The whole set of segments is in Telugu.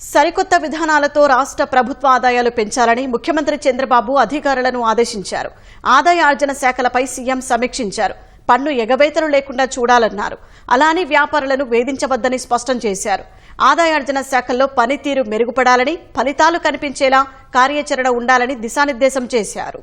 సరికొత్త విధానాలతో రాష్ట్ర ప్రభుత్వ ఆదాయాలు పెంచాలని ముఖ్యమంత్రి చంద్రబాబు అధికారులను ఆదేశించారు. ఆదాయ ఆర్జన శాఖలపై సీఎం సమీక్షించారు. పన్ను ఎగవేతలు లేకుండా చూడాలన్నారు. అలానే వ్యాపారులను వేధించవద్దని స్పష్టం చేశారు. ఆదాయార్జన శాఖల్లో పనితీరు మెరుగుపడాలని ఫలితాలు కనిపించేలా కార్యాచరణ ఉండాలని దిశానిర్దేశం చేశారు.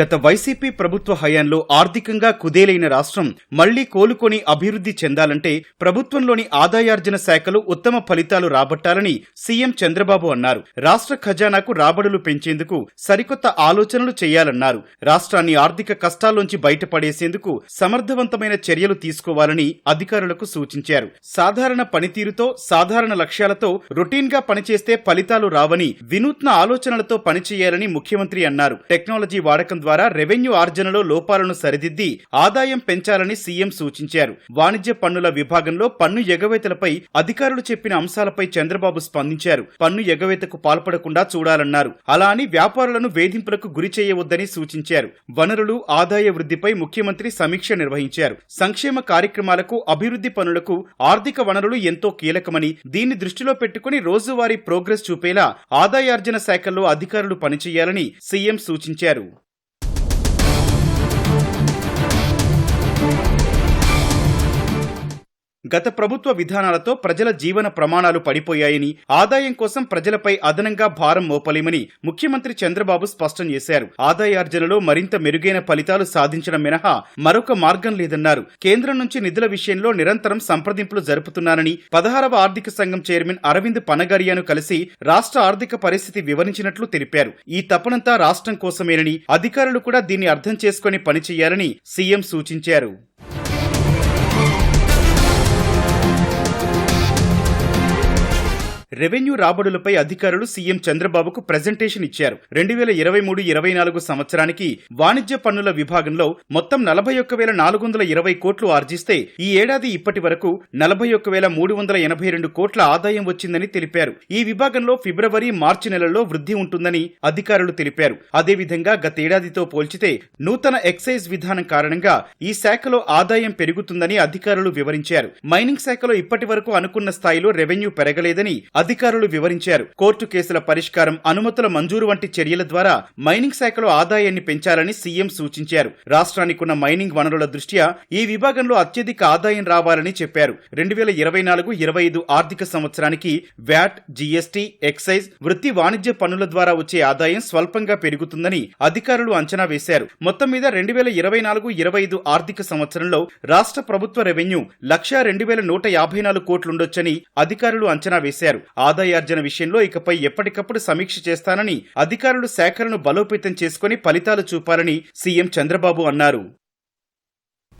గత వైసీపీ ప్రభుత్వ హయాంలో ఆర్థికంగా కుదేలైన రాష్ట్రం మళ్ళీ కోలుకొని అభివృద్ధి చెందాలంటే ప్రభుత్వంలోని ఆదాయార్జన శాఖలు ఉత్తమ ఫలితాలు రాబట్టాలని సీఎం చంద్రబాబు అన్నారు. రాష్ట్ర ఖజానాకు రాబడులు పెంచేందుకు సరికొత్త ఆలోచనలు చేయాలన్నారు. రాష్ట్రాన్ని ఆర్థిక కష్టాల్లోంచి బయటపడేసేందుకు సమర్థవంతమైన చర్యలు తీసుకోవాలని అధికారులకు సూచించారు. సాధారణ పనితీరుతో సాధారణ లక్ష్యాలతో రొటీన్గా పనిచేస్తే ఫలితాలు రావని వినూత్న ఆలోచనలతో పనిచేయాలని ముఖ్యమంత్రి అన్నారు. టెక్నాలజీ వాడకం ద్వారా రెవెన్యూ ఆర్జనలో లోపాలను సరిదిద్ది ఆదాయం పెంచాలని సీఎం సూచించారు. వాణిజ్య పన్నుల విభాగంలో పన్ను ఎగవేతలపై అధికారులు చెప్పిన అంశాలపై చంద్రబాబు స్పందించారు. పన్ను ఎగవేతకు పాల్పడకుండా చూడాలన్నారు. అలా అని వ్యాపారులను వేధింపులకు గురి చేయవద్దని సూచించారు. వనరులు ఆదాయ వృద్ధిపై ముఖ్యమంత్రి సమీక్ష నిర్వహించారు. సంక్షేమ కార్యక్రమాలకు అభివృద్ధి పనులకు ఆర్థిక వనరులు ఎంతో కీలకమని దీన్ని దృష్టిలో పెట్టుకుని రోజువారీ ప్రోగ్రెస్ చూపేలా ఆదాయార్జన శాఖల్లో అధికారులు పనిచేయాలని సీఎం సూచించారు. గత ప్రభుత్వ విధానాలతో ప్రజల జీవన ప్రమాణాలు పడిపోయాయని ఆదాయం కోసం ప్రజలపై అదనంగా భారం మోపలేమని ముఖ్యమంత్రి చంద్రబాబు స్పష్టం చేశారు. ఆదాయార్జనలో మరింత మెరుగైన ఫలితాలు సాధించడం మినహా మరొక మార్గం లేదన్నారు. కేంద్రం నుంచి నిధుల విషయంలో నిరంతరం సంప్రదింపులు జరుపుతున్నానని పదహారవ ఆర్థిక సంఘం చైర్మన్ అరవింద్ పనగరియాను కలిసి రాష్ట్ర ఆర్థిక పరిస్థితి వివరించినట్లు తెలిపారు. ఈ తపనంతా రాష్ట్రం కోసమేనని అధికారులు కూడా దీన్ని అర్థం చేసుకుని పనిచేయాలని సీఎం సూచించారు. రెవెన్యూ రాబడులపై అధికారులు సీఎం చంద్రబాబుకు ప్రజెంటేషన్ ఇచ్చారు. రెండు వేల ఇరవై మూడు ఇరవై నాలుగు సంవత్సరానికి వాణిజ్య పన్నుల విభాగంలో మొత్తం నలభై ఒక్క వేల నాలుగు వందల ఇరవై కోట్లు ఆర్జిస్తే ఈ ఏడాది ఇప్పటి వరకు నలభై ఒక్క వేల మూడు వందల ఎనభై రెండు కోట్ల ఆదాయం వచ్చిందని తెలిపారు. ఈ విభాగంలో ఫిబ్రవరి మార్చి నెలల్లో వృద్ధి ఉంటుందని అధికారులు తెలిపారు. అదేవిధంగా గతేడాదితో పోల్చితే నూతన ఎక్సైజ్ విధానం కారణంగా ఈ శాఖలో ఆదాయం పెరుగుతుందని అధికారులు వివరించారు. మైనింగ్ శాఖలో ఇప్పటి వరకు అనుకున్న స్థాయిలో రెవెన్యూ పెరగలేదని అధికారులు వివరించారు. కోర్టు కేసుల పరిష్కారం అనుమతుల మంజూరు వంటి చర్యల ద్వారా మైనింగ్ శాఖలో ఆదాయాన్ని పెంచాలని సీఎం సూచించారు. రాష్ట్రానికున్న మైనింగ్ వనరుల దృష్ట్యా ఈ విభాగంలో అత్యధిక ఆదాయం రావాలని చెప్పారు. రెండు వేల ఇరవై నాలుగు ఇరవై ఐదు ఆర్థిక సంవత్సరానికి వ్యాట్ జీఎస్టీ ఎక్సైజ్ వృత్తి వాణిజ్య పన్నుల ద్వారా వచ్చే ఆదాయం స్వల్పంగా పెరుగుతుందని అధికారులు అంచనా వేశారు. మొత్తం మీద రెండు వేల ఇరవై నాలుగు ఇరవై ఐదు ఆర్థిక సంవత్సరంలో రాష్ట్ర ప్రభుత్వ రెవెన్యూ లక్షా రెండు వేల నూట యాభై నాలుగు కోట్లుండొచ్చని అధికారులు అంచనా వేశారు. ఆదాయార్జన విషయంలో ఇకపై ఎప్పటికప్పుడు సమీక్ష చేస్తానని అధికారులు శాఖలను బలోపేతం చేసుకుని ఫలితాలు చూపాలని సీఎం చంద్రబాబు అన్నారు.